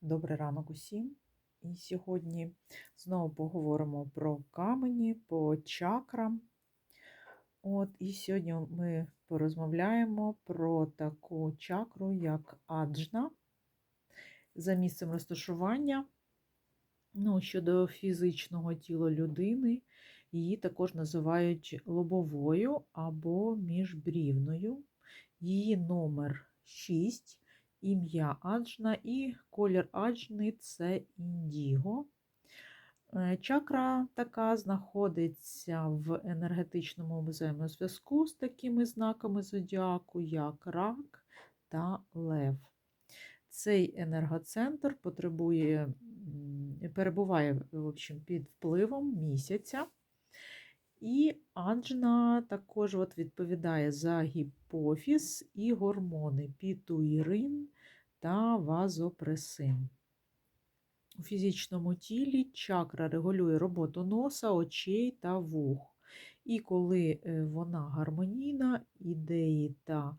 Добрий ранок усім. І сьогодні знову поговоримо про камені по чакрам. От, і сьогодні ми порозмовляємо про таку чакру, як аджна, за місцем розташування. Ну, щодо фізичного тіла людини, її також називають лобовою або міжбрівною. Її номер 6 ім'я Аджна і колір Аджни це індіго. Е, Чакра така знаходиться в енергетичному взаємозв'язку з такими знаками зодіаку, як рак та лев. Цей енергоцентр потребує, перебуває в общем, під впливом місяця. І аджна також от відповідає за гіпофіз і гормони пітуїрин та вазопресин. У фізичному тілі чакра регулює роботу носа, очей та вух. І коли е, вона гармонійна, ідеї та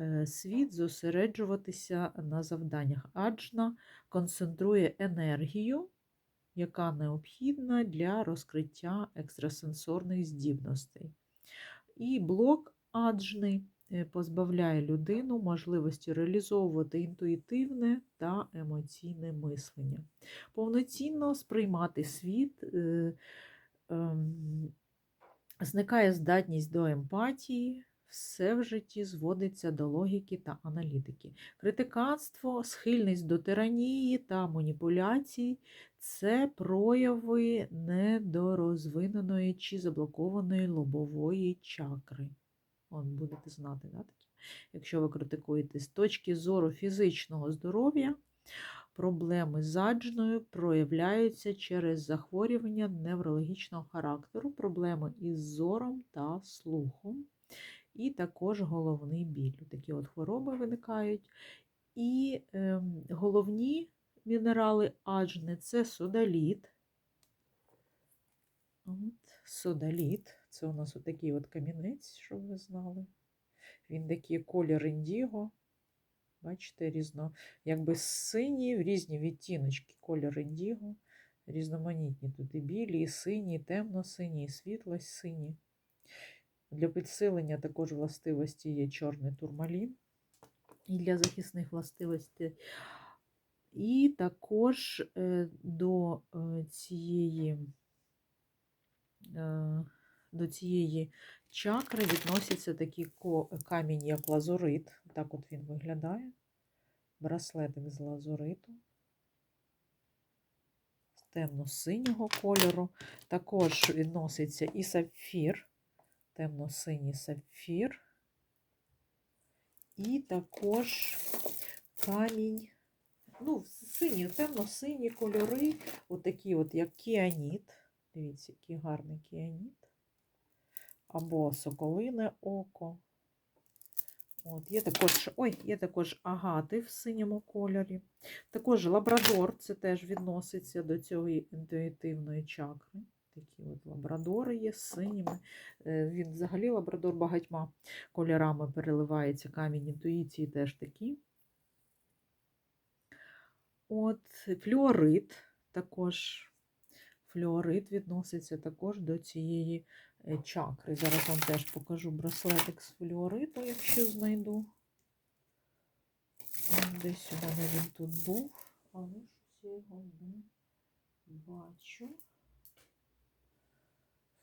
е, світ зосереджуватися на завданнях. Аджна концентрує енергію, яка необхідна для розкриття екстрасенсорних здібностей. І блок аджни позбавляє людину можливості реалізовувати інтуїтивне та емоційне мислення, повноцінно сприймати світ, е, ем, зникає здатність до емпатії. Все в житті зводиться до логіки та аналітики. Критиканство, схильність до тиранії та маніпуляцій це прояви недорозвиненої чи заблокованої лобової чакри. От будете знати, да, такі? якщо ви критикуєте з точки зору фізичного здоров'я, проблеми з аджною проявляються через захворювання неврологічного характеру, проблеми із зором та слухом, і також головний біль. Такі от хвороби виникають. І е, головні мінерали аджни це содаліт. От, Содаліт. Це у нас отакий от камінець, щоб ви знали. Він такий колір індіго. Бачите, різно, якби сині, різні відтіночки, колір індіго, різноманітні. Тут і білі, і сині, і темно-сині, і світло-сині. Для підсилення також властивості є чорний турмалін. І для захисних властивостей. І також е, до е, цієї е, до цієї чакри відносяться такі камінь, як лазурит. Так от він виглядає. Браслетик з лазуриту, з темно-синього кольору. Також відноситься і сапфір, темно-синій сапфір, і також камінь, ну, сині, темно-сині кольори, отакі от, як кіаніт. Дивіться, який гарний кіаніт. Або соколине око. От, Є також ой, є також агати в синьому кольорі. Також лабрадор, це теж відноситься до цієї інтуїтивної чакри. Такі от лабрадори є синіми. Він взагалі лабрадор багатьма кольорами переливається. Камінь інтуїції теж такі. От, Флюорит також. Флюорит відноситься також до цієї Е, чакри. Зараз вам теж покажу браслетик з флюориту, якщо знайду. Десь у мене він тут був, але щось я його не бачу.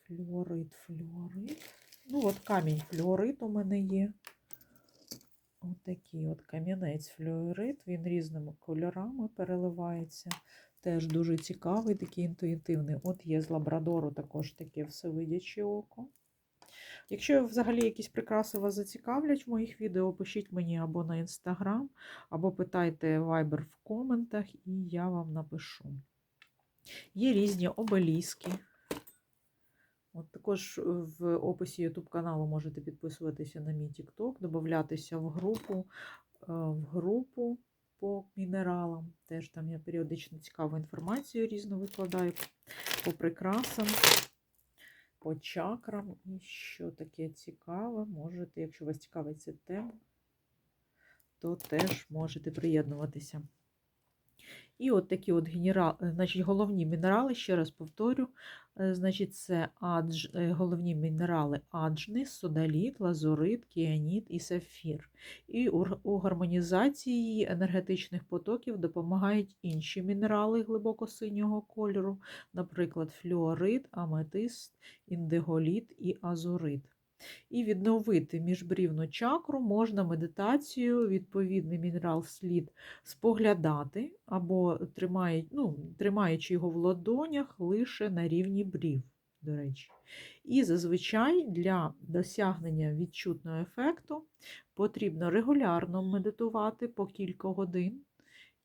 Флюорит, флюорит. Ну, от камінь флюорит у мене є. Ось такий от камінець флюорит, він різними кольорами переливається. Теж дуже цікавий, такий інтуїтивний. От є з лабрадору також таке всевидяче око. Якщо взагалі якісь прикраси вас зацікавлять в моїх відео, пишіть мені або на інстаграм, або питайте Viber в коментах, і я вам напишу. Є різні обеліски. От Також в описі YouTube каналу можете підписуватися на мій TikTok, додатися в групу, е, в групу по мінералам. Теж там я періодично цікаву інформацію різну викладаю по прикрасам, по чакрам. І що таке цікаве, можете, якщо вас цікавить ця тема, то теж можете приєднуватися. І от такі от генерал, е, значить, головні мінерали, ще раз повторю, е, значить, це адж, е, головні мінерали аджнис, содаліт, лазурит, кіаніт і сафір. І у гармонізації енергетичних потоків допомагають інші мінерали глибоко синього кольору, наприклад, флюорит, аметист, індиголіт і азурит. І відновити міжбрівну чакру можна медитацією, відповідний мінерал слід споглядати або тримають, ну, тримаючи його в ладонях лише на рівні брів, до речі. І зазвичай для досягнення відчутного ефекту потрібно регулярно медитувати по кілька годин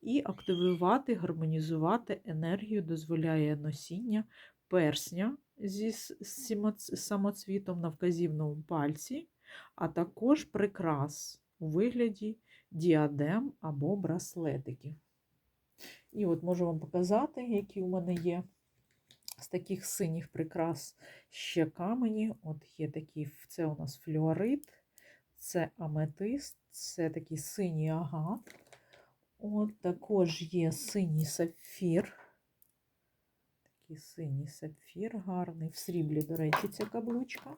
і активувати, гармонізувати енергію дозволяє носіння персня зі самоцвітом на вказівному пальці, а також прикрас у вигляді діадем або браслетиків. І от можу вам показати, які у мене є з таких синіх прикрас ще камені. От є такі, це у нас флюорит, це аметист, це такий синій агат. От також є синій сапфір. Такий синій сапфір гарний. В сріблі, до речі, ця каблучка.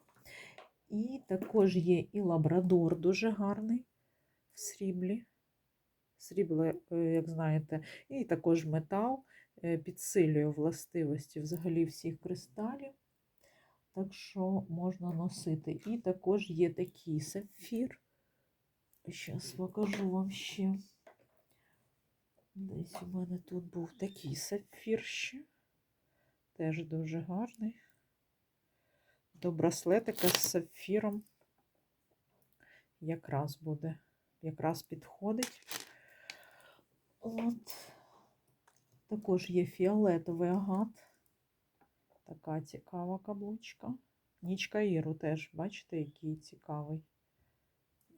І також є і лабрадор дуже гарний в сріблі. Срібло, е, як знаєте, і також метал е, підсилює властивості взагалі всіх кристалів. Так що можна носити. І також є такий сапфір. Зараз покажу вам ще. Десь у мене тут був такий сапфір ще. Теж дуже гарний. До браслетика з сапфіром якраз буде, якраз підходить. От. Також є фіолетовий агат. Така цікава каблучка. Нічка Іру теж, бачите, який цікавий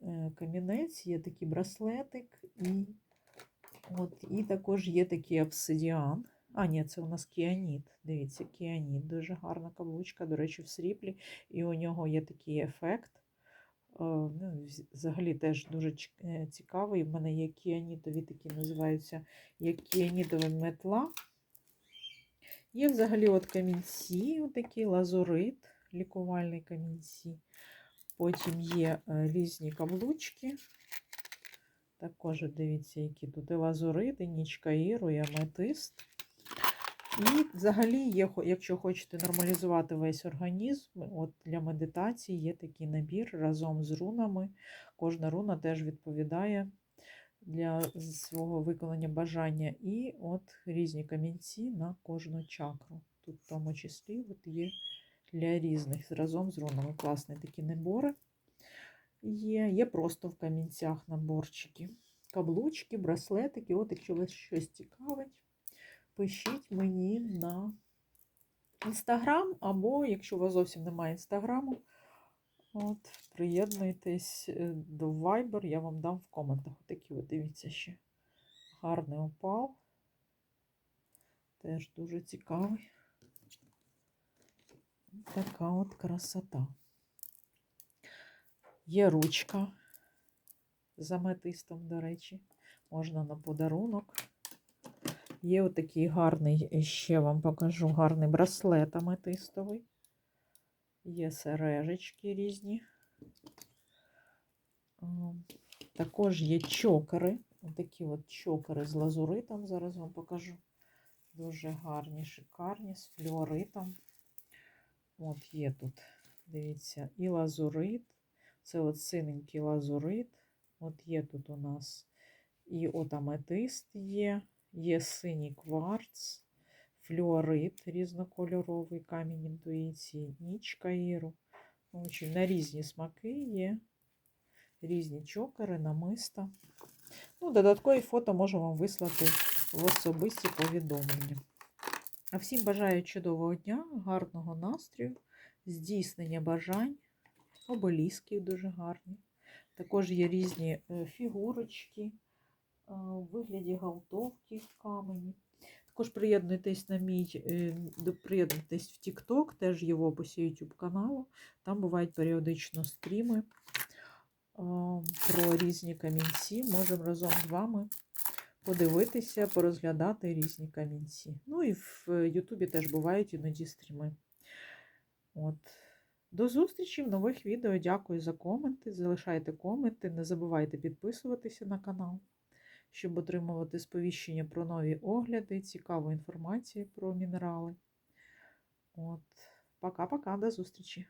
е, камінець, є такий браслетик, і, от, і також є такий обсидіан. А, ні, це у нас кіаніт. Дивіться, кіаніт. Дуже гарна каблучка, до речі, в сріблі. І у нього є такий ефект. е, Ну, взагалі теж дуже е, цікавий. У мене є кіанітові такі називаються як кіанітова метла. Є взагалі от камінці, отакі лазурит, лікувальний камінці. Потім є е, різні каблучки. Також дивіться, які тут і лазурит, і нічка іру, і аметист. І взагалі, є, якщо хочете нормалізувати весь організм, от для медитації є такий набір разом з рунами. Кожна руна теж відповідає для свого виконання бажання. І от різні камінці на кожну чакру. Тут в тому числі от є для різних разом з рунами. Класні такі набори є. Є просто в камінцях наборчики. Каблучки, браслетики. От якщо вас щось цікавить, пишіть мені на інстаграм, або якщо у вас зовсім немає інстаграму, от, приєднуйтесь е, до Viber, я вам дам в коментах. Такі от дивіться ще. Гарний опал. Теж дуже цікавий. Така от красота. Є ручка з аметистом, до речі, можна на подарунок. Є отакий гарний, е, ще вам покажу, гарний браслет аметистовий. Є сережечки різні. Також є чокери. Такі от чокери з лазуритом. Зараз вам покажу. Дуже гарні, шикарні, з флюоритом. От є тут, дивіться, і лазурит. Це от синенький лазурит. От є тут у нас і от аметист є, є синій кварц, флюорит різнокольоровий, камінь інтуїції, в общем, на різні смаки є, різні чокери, намиста. Ну, додаткові фото можу вам вислати в особисті повідомлення. А всім бажаю чудового дня, гарного настрою, здійснення бажань, обелісків дуже гарні. Також є різні е, фігурочки Е, вигляді галтовки в камені. Також приєднуйтесь на мій, е, приєднуйтесь в TikTok, теж є в описі YouTube каналу. Там бувають періодично стріми е, про різні камінці. Можемо разом з вами подивитися, порозглядати різні камінці. Ну і в Ютубі теж бувають іноді стріми. От. До зустрічі в нових відео. Дякую за коменти. Залишайте коменти, не забувайте підписуватися на канал щоб отримувати сповіщення про нові огляди, цікаву інформацію про мінерали. От, Пока-пока, до зустрічі!